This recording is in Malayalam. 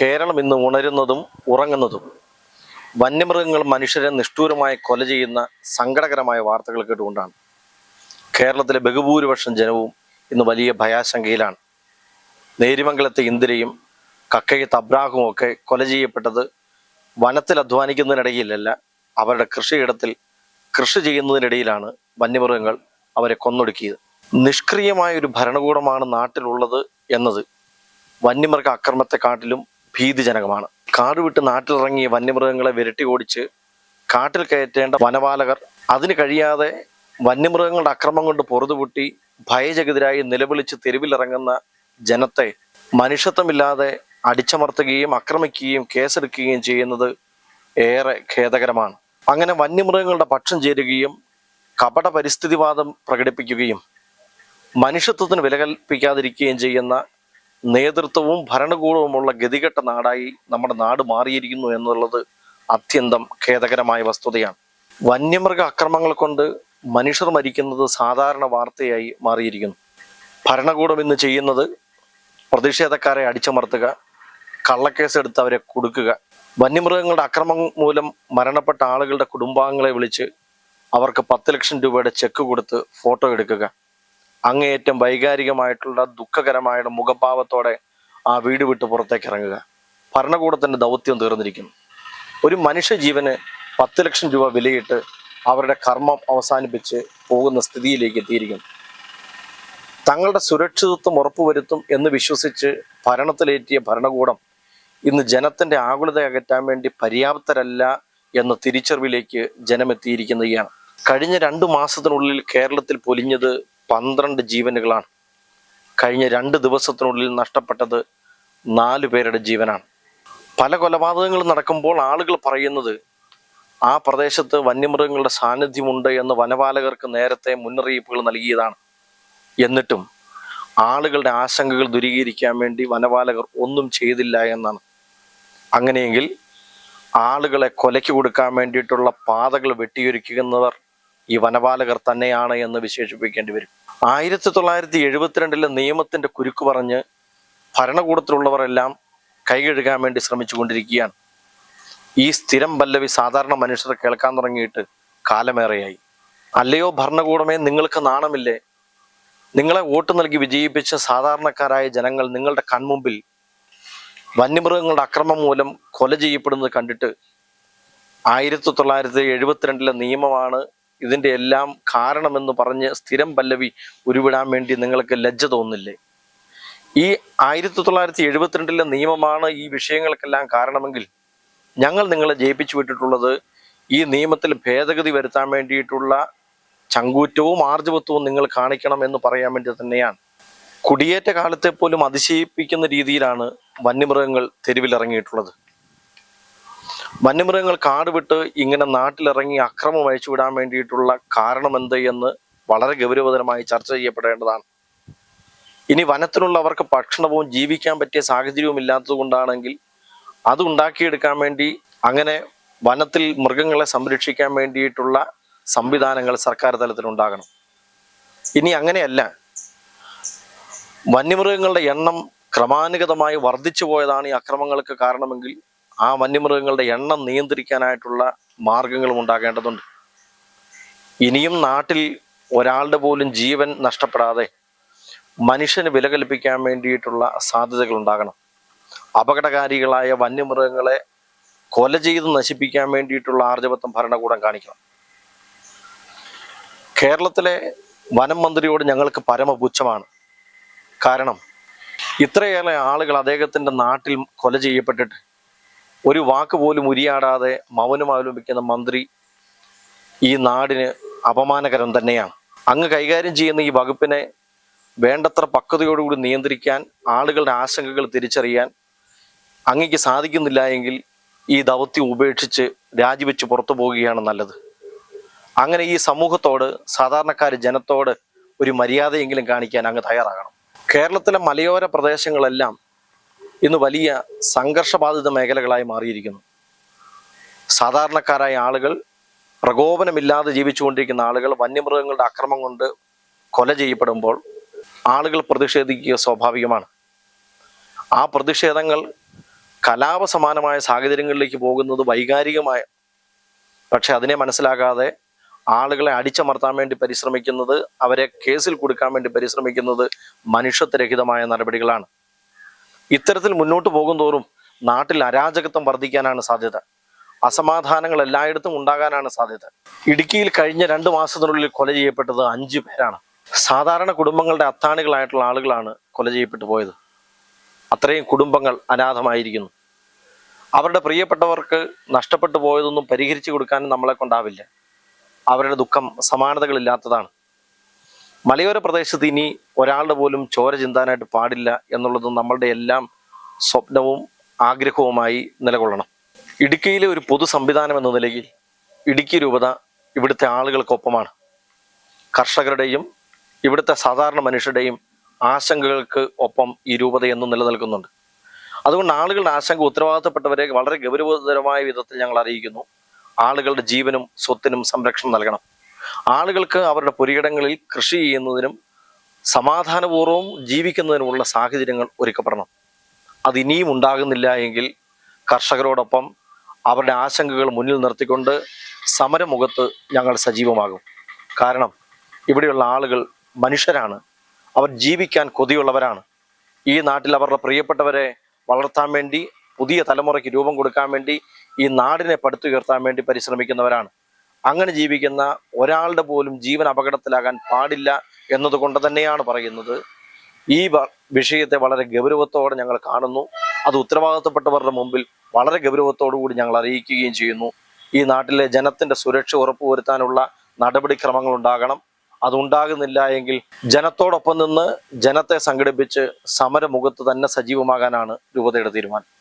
കേരളം ഇന്ന് ഉണരുന്നതും ഉറങ്ങുന്നതും വന്യമൃഗങ്ങൾ മനുഷ്യരെ നിഷ്ഠൂരമായി കൊല ചെയ്യുന്ന സങ്കടകരമായ വാർത്തകൾ കേട്ടുകൊണ്ടാണ്. കേരളത്തിലെ ബഹുഭൂരിപക്ഷം ജനവും ഇന്ന് വലിയ ഭയാശങ്കയിലാണ്. നേരിമംഗലത്തെ ഇന്ദിരയും കക്കയത്ത് അബ്രാഹും ഒക്കെ കൊല ചെയ്യപ്പെട്ടത് വനത്തിൽ അധ്വാനിക്കുന്നതിനിടയിലല്ല അവരുടെ കൃഷിയിടത്തിൽ കൃഷി ചെയ്യുന്നതിനിടയിലാണ് വന്യമൃഗങ്ങൾ അവരെ കൊന്നൊടുക്കിയത്. നിഷ്ക്രിയമായ ഒരു ഭരണകൂടമാണ് നാട്ടിലുള്ളത് എന്നത് വന്യമൃഗ അക്രമത്തെക്കാട്ടിലും ഭീതിജനകമാണ്. കാട് വിട്ട് നാട്ടിലിറങ്ങിയ വന്യമൃഗങ്ങളെ വിരട്ടി ഓടിച്ച് കാട്ടിൽ കയറ്റേണ്ട വനപാലകർ അതിന് കഴിയാതെ വന്യമൃഗങ്ങളുടെ അക്രമം കൊണ്ട് പൊറുതുപൊട്ടി ഭയചകിതരായി നിലവിളിച്ച് തെരുവിലിറങ്ങുന്ന ജനത്തെ മനുഷ്യത്വമില്ലാതെ അടിച്ചമർത്തുകയും ആക്രമിക്കുകയും കേസെടുക്കുകയും ചെയ്യുന്നത് ഏറെ ഖേദകരമാണ്. അങ്ങനെ വന്യമൃഗങ്ങളുടെ പക്ഷം ചേരുകയും കപട പരിസ്ഥിതിവാദം പ്രകടിപ്പിക്കുകയും മനുഷ്യത്വത്തിന് വില കൽപ്പിക്കാതിരിക്കുകയും ചെയ്യുന്ന നേതൃത്വവും ഭരണകൂടവുമുള്ള ഗതികെട്ട നാടായി നമ്മുടെ നാട് മാറിയിരിക്കുന്നു എന്നുള്ളത് അത്യന്തം ഖേദകരമായ വസ്തുതയാണ്. വന്യമൃഗ അക്രമങ്ങൾ കൊണ്ട് മനുഷ്യർ മരിക്കുന്നത് സാധാരണ വാർത്തയായി മാറിയിരിക്കുന്നു. ഭരണകൂടം ഇന്ന് ചെയ്യുന്നത് പ്രതിഷേധക്കാരെ അടിച്ചമർത്തുക കള്ളക്കേസ് എടുത്ത് അവരെ കൊടുക്കുക. വന്യമൃഗങ്ങളുടെ അക്രമം മൂലം മരണപ്പെട്ട ആളുകളുടെ കുടുംബാംഗങ്ങളെ വിളിച്ച് അവർക്ക് പത്ത് ലക്ഷം രൂപയുടെ ചെക്ക് കൊടുത്ത് ഫോട്ടോ എടുക്കുക. അങ്ങേയറ്റം വൈകാരികമായിട്ടുള്ള ദുഃഖകരമായ മുഖഭാവത്തോടെ ആ വീട് വിട്ട് പുറത്തേക്ക് ഇറങ്ങുക. ഭരണകൂടത്തിന്റെ ദൗത്യം തീർന്നിരിക്കുന്നു. ഒരു മനുഷ്യ ജീവന് പത്ത് ലക്ഷം രൂപ വിലയിട്ട് അവരുടെ കർമ്മം അവസാനിപ്പിച്ച് പോകുന്ന സ്ഥിതിയിലേക്ക് എത്തിയിരിക്കുന്നു. തങ്ങളുടെ സുരക്ഷിതത്വം ഉറപ്പുവരുത്തും എന്ന് വിശ്വസിച്ച് ഭരണത്തിലേറ്റിയ ഭരണകൂടം ഇന്ന് ജനത്തിന്റെ ആകുലത അകറ്റാൻ വേണ്ടി പര്യാപ്തരല്ല എന്ന തിരിച്ചറിവിലേക്ക് ജനമെത്തിയിരിക്കുന്നതാണ് കഴിഞ്ഞ രണ്ടു മാസത്തിനുള്ളിൽ കേരളത്തിൽ പൊലിഞ്ഞത് പന്ത്രണ്ട് ജീവനുകളാണ്. കഴിഞ്ഞ രണ്ട് ദിവസത്തിനുള്ളിൽ നഷ്ടപ്പെട്ടത് നാല് പേരുടെ ജീവനാണ്. പല കൊലപാതകങ്ങളും നടക്കുമ്പോൾ ആളുകൾ പറയുന്നത് ആ പ്രദേശത്ത് വന്യമൃഗങ്ങളുടെ സാന്നിധ്യമുണ്ട് എന്ന് വനപാലകർക്ക് നേരത്തെ മുന്നറിയിപ്പുകൾ നൽകിയതാണ്. എന്നിട്ടും ആളുകളുടെ ആശങ്കകൾ ദുരീകരിക്കാൻ വേണ്ടി വനപാലകർ ഒന്നും ചെയ്തില്ല എന്നാണ്. അങ്ങനെയെങ്കിൽ ആളുകളെ കൊലയ്ക്ക് കൊടുക്കാൻ വേണ്ടിയിട്ടുള്ള പാതകൾ വെട്ടിയൊരുക്കുന്നവർ ഈ വനപാലകർ തന്നെയാണ് എന്ന് വിശേഷിപ്പിക്കേണ്ടി വരും. ആയിരത്തി തൊള്ളായിരത്തി എഴുപത്തിരണ്ടിലെ നിയമത്തിന്റെ കുരുക്ക് പറഞ്ഞ് ഭരണകൂടത്തിലുള്ളവരെല്ലാം കൈകഴുകാൻ വേണ്ടി ശ്രമിച്ചുകൊണ്ടിരിക്കുകയാണ്. ഈ സ്ഥിരം പല്ലവി സാധാരണ മനുഷ്യർ കേൾക്കാൻ തുടങ്ങിയിട്ട് കാലമേറെയായി. അല്ലയോ ഭരണകൂടമേ നിങ്ങൾക്ക് നാണമില്ലേ? നിങ്ങളെ വോട്ട് നൽകി വിജയിപ്പിച്ച സാധാരണക്കാരായ ജനങ്ങൾ നിങ്ങളുടെ കൺമുമ്പിൽ വന്യമൃഗങ്ങളുടെ അക്രമം മൂലം കൊല ചെയ്യപ്പെടുന്നത് കണ്ടിട്ട് ആയിരത്തി തൊള്ളായിരത്തി എഴുപത്തിരണ്ടിലെ നിയമമാണ് ഇതിന്റെ എല്ലാം കാരണമെന്ന് പറഞ്ഞ് സ്ഥിരം പല്ലവി ഉരുവിടാൻ വേണ്ടി നിങ്ങൾക്ക് ലജ്ജ തോന്നില്ലേ? ഈ ആയിരത്തി തൊള്ളായിരത്തി എഴുപത്തിരണ്ടിലെ നിയമമാണ് ഈ വിഷയങ്ങൾക്കെല്ലാം കാരണമെങ്കിൽ ഞങ്ങൾ നിങ്ങളെ ജയിപ്പിച്ചു വിട്ടിട്ടുള്ളത് ഈ നിയമത്തിൽ ഭേദഗതി വരുത്താൻ വേണ്ടിയിട്ടുള്ള ചങ്കൂറ്റവും ആർജവത്വവും നിങ്ങൾ കാണിക്കണം എന്ന് പറയാൻ വേണ്ടി തന്നെയാണ്. കുടിയേറ്റ കാലത്തെ പോലും അതിശയിപ്പിക്കുന്ന രീതിയിലാണ് വന്യമൃഗങ്ങൾ തെരുവിലിറങ്ങിയിട്ടുള്ളത്. വന്യമൃഗങ്ങൾ കാട് വിട്ട് ഇങ്ങനെ നാട്ടിലിറങ്ങി അക്രമം അയച്ചുവിടാൻ വേണ്ടിയിട്ടുള്ള കാരണം എന്ത് എന്ന് വളരെ ഗൗരവതരമായി ചർച്ച ചെയ്യപ്പെടേണ്ടതാണ്. ഇനി വനത്തിലുള്ളവർക്ക് ഭക്ഷണവും ജീവിക്കാൻ പറ്റിയ സാഹചര്യവും ഇല്ലാത്തത് കൊണ്ടാണെങ്കിൽ അത് ഉണ്ടാക്കിയെടുക്കാൻ വേണ്ടി അങ്ങനെ വനത്തിൽ മൃഗങ്ങളെ സംരക്ഷിക്കാൻ വേണ്ടിയിട്ടുള്ള സംവിധാനങ്ങൾ സർക്കാർ തലത്തിൽ ഉണ്ടാകണം. ഇനി അങ്ങനെയല്ല. വന്യമൃഗങ്ങളുടെ എണ്ണം ക്രമാനുഗതമായി വർദ്ധിച്ചു പോയതാണ് ഈ അക്രമങ്ങൾക്ക് കാരണമെങ്കിൽ ആ വന്യമൃഗങ്ങളുടെ എണ്ണം നിയന്ത്രിക്കാനായിട്ടുള്ള മാർഗങ്ങളും ഉണ്ടാകേണ്ടതുണ്ട്. ഇനിയും നാട്ടിൽ ഒരാളുടെ പോലും ജീവൻ നഷ്ടപ്പെടാതെ മനുഷ്യന് വില കൽപ്പിക്കാൻ വേണ്ടിയിട്ടുള്ള സാധ്യതകൾ ഉണ്ടാകണം. അപകടകാരികളായ വന്യമൃഗങ്ങളെ കൊല ചെയ്ത് നശിപ്പിക്കാൻ വേണ്ടിയിട്ടുള്ള ആർജവത്വം ഭരണകൂടം കാണിക്കണം. കേരളത്തിലെ വനം മന്ത്രിയോട് ഞങ്ങൾക്ക് പരമപുച്ഛമാണ്. കാരണം ഇത്രയേറെ ആളുകൾ അദ്ദേഹത്തിന്റെ നാട്ടിൽ കൊല ചെയ്യപ്പെട്ടിട്ട് ഒരു വാക്ക് പോലും ഉരിയാടാതെ മൗനം അവലംബിക്കുന്ന മന്ത്രി ഈ നാടിന് അപമാനകരം തന്നെയാണ്. അങ്ങ് കൈകാര്യം ചെയ്യുന്ന ഈ വകുപ്പിനെ വേണ്ടത്ര പക്വതയോടുകൂടി നിയന്ത്രിക്കാൻ ആളുകളുടെ ആശങ്കകൾ തിരിച്ചറിയാൻ അങ്ങയ്ക്ക് സാധിക്കുന്നില്ല എങ്കിൽ ഈ ദൗത്യം ഉപേക്ഷിച്ച് രാജിവെച്ച് പുറത്തു പോവുകയാണ് നല്ലത്. അങ്ങനെ ഈ സമൂഹത്തോട് സാധാരണക്കാർ ജനത്തോട് ഒരു മര്യാദയെങ്കിലും കാണിക്കാൻ അങ്ങ് തയ്യാറാകണം. കേരളത്തിലെ മലയോര പ്രദേശങ്ങളെല്ലാം ഇന്ന് വലിയ സംഘർഷബാധിത മേഖലകളായി മാറിയിരിക്കുന്നു. സാധാരണക്കാരായ ആളുകൾ പ്രകോപനമില്ലാതെ ജീവിച്ചുകൊണ്ടിരിക്കുന്ന ആളുകൾ വന്യമൃഗങ്ങളുടെ അക്രമം കൊണ്ട് കൊല ചെയ്യപ്പെടുമ്പോൾ ആളുകൾ പ്രതിഷേധിക്കുക സ്വാഭാവികമാണ്. ആ പ്രതിഷേധങ്ങൾ കലാപ സമാനമായ സാഹചര്യങ്ങളിലേക്ക് പോകുന്നത് വൈകാരികമായ പക്ഷെ അതിനെ മനസ്സിലാക്കാതെ ആളുകളെ അടിച്ചമർത്താൻ വേണ്ടി പരിശ്രമിക്കുന്നത് അവരെ കേസിൽ കൊടുക്കാൻ വേണ്ടി പരിശ്രമിക്കുന്നത് മനുഷ്യത്വരഹിതമായ നടപടികളാണ്. ഇത്തരത്തിൽ മുന്നോട്ട് പോകുന്തോറും നാട്ടിൽ അരാജകത്വം വർദ്ധിക്കാനാണ് സാധ്യത. അസമാധാനങ്ങൾ എല്ലായിടത്തും ഉണ്ടാകാനാണ് സാധ്യത. ഇടുക്കിയിൽ കഴിഞ്ഞ രണ്ട് മാസത്തിനുള്ളിൽ കൊല ചെയ്യപ്പെട്ടത് അഞ്ചു പേരാണ്. സാധാരണ കുടുംബങ്ങളുടെ അത്താണികളായിട്ടുള്ള ആളുകളാണ് കൊല ചെയ്യപ്പെട്ടു പോയത്. അത്രയും കുടുംബങ്ങൾ അനാഥമായിരിക്കുന്നു. അവരുടെ പ്രിയപ്പെട്ടവർക്ക് നഷ്ടപ്പെട്ടു പോയതൊന്നും പരിഹരിച്ചു കൊടുക്കാനും നമ്മളെ കൊണ്ടാവില്ല. അവരുടെ ദുഃഖം സമാനതകളില്ലാത്തതാണ്. മലയോര പ്രദേശത്ത് ഇനി ഒരാളുടെ പോലും ചോര ചിന്താനായിട്ട് പാടില്ല എന്നുള്ളത് നമ്മളുടെ എല്ലാം സ്വപ്നവും ആഗ്രഹവുമായി നിലകൊള്ളണം. ഇടുക്കിയിലെ ഒരു പൊതു സംവിധാനം എന്ന നിലയിൽ ഇടുക്കി രൂപത ഇവിടുത്തെ ആളുകൾക്കൊപ്പമാണ്. കർഷകരുടെയും ഇവിടുത്തെ സാധാരണ മനുഷ്യരുടെയും ആശങ്കകൾക്ക് ഒപ്പം ഈ രൂപത എന്നും നിലനിൽക്കുന്നുണ്ട്. അതുകൊണ്ട് ആളുകളുടെ ആശങ്ക ഉത്തരവാദിത്തപ്പെട്ടവരെ വളരെ ഗൗരവതരമായ വിധത്തിൽ ഞങ്ങൾ അറിയിക്കുന്നു. ആളുകളുടെ ജീവനും സ്വത്തിനും സംരക്ഷണം നൽകണം. ആളുകൾക്ക് അവരുടെ പുരയിടങ്ങളിൽ കൃഷി ചെയ്യുന്നതിനും സമാധാനപൂർവം ജീവിക്കുന്നതിനുമുള്ള സാഹചര്യങ്ങൾ ഒരുക്കപ്പെടണം. അത് ഇനിയും ഉണ്ടാകുന്നില്ല എങ്കിൽ കർഷകരോടൊപ്പം അവരുടെ ആശങ്കകൾ മുന്നിൽ നിർത്തിക്കൊണ്ട് സമരമുഖത്ത് ഞങ്ങൾ സജീവമാകും. കാരണം ഇവിടെയുള്ള ആളുകൾ മനുഷ്യരാണ്. അവർ ജീവിക്കാൻ കൊതിയുള്ളവരാണ്. ഈ നാട്ടിൽ അവരുടെ പ്രിയപ്പെട്ടവരെ വളർത്താൻ വേണ്ടി പുതിയ തലമുറയ്ക്ക് രൂപം കൊടുക്കാൻ വേണ്ടി ഈ നാടിനെ പടുത്തുയർത്താൻ വേണ്ടി പരിശ്രമിക്കുന്നവരാണ്. അങ്ങനെ ജീവിക്കുന്ന ഒരാളുടെ പോലും ജീവൻ അപകടത്തിലാകാൻ പാടില്ല എന്നതുകൊണ്ട് തന്നെയാണ് പറയുന്നത്. ഈ വിഷയത്തെ വളരെ ഗൗരവത്തോടെ ഞങ്ങൾ കാണുന്നു. അത് ഉത്തരവാദിത്തപ്പെട്ടവരുടെ മുമ്പിൽ വളരെ ഗൗരവത്തോടു കൂടി ഞങ്ങൾ അറിയിക്കുകയും ചെയ്യുന്നു. ഈ നാട്ടിലെ ജനത്തിന്റെ സുരക്ഷ ഉറപ്പുവരുത്താനുള്ള നടപടിക്രമങ്ങൾ ഉണ്ടാകണം. അതുണ്ടാകുന്നില്ല എങ്കിൽ ജനത്തോടൊപ്പം നിന്ന് ജനത്തെ സംഘടിപ്പിച്ച് സമരമുഖത്ത് തന്നെ സജീവമാകാനാണ് രൂപതയുടെ തീരുമാനം.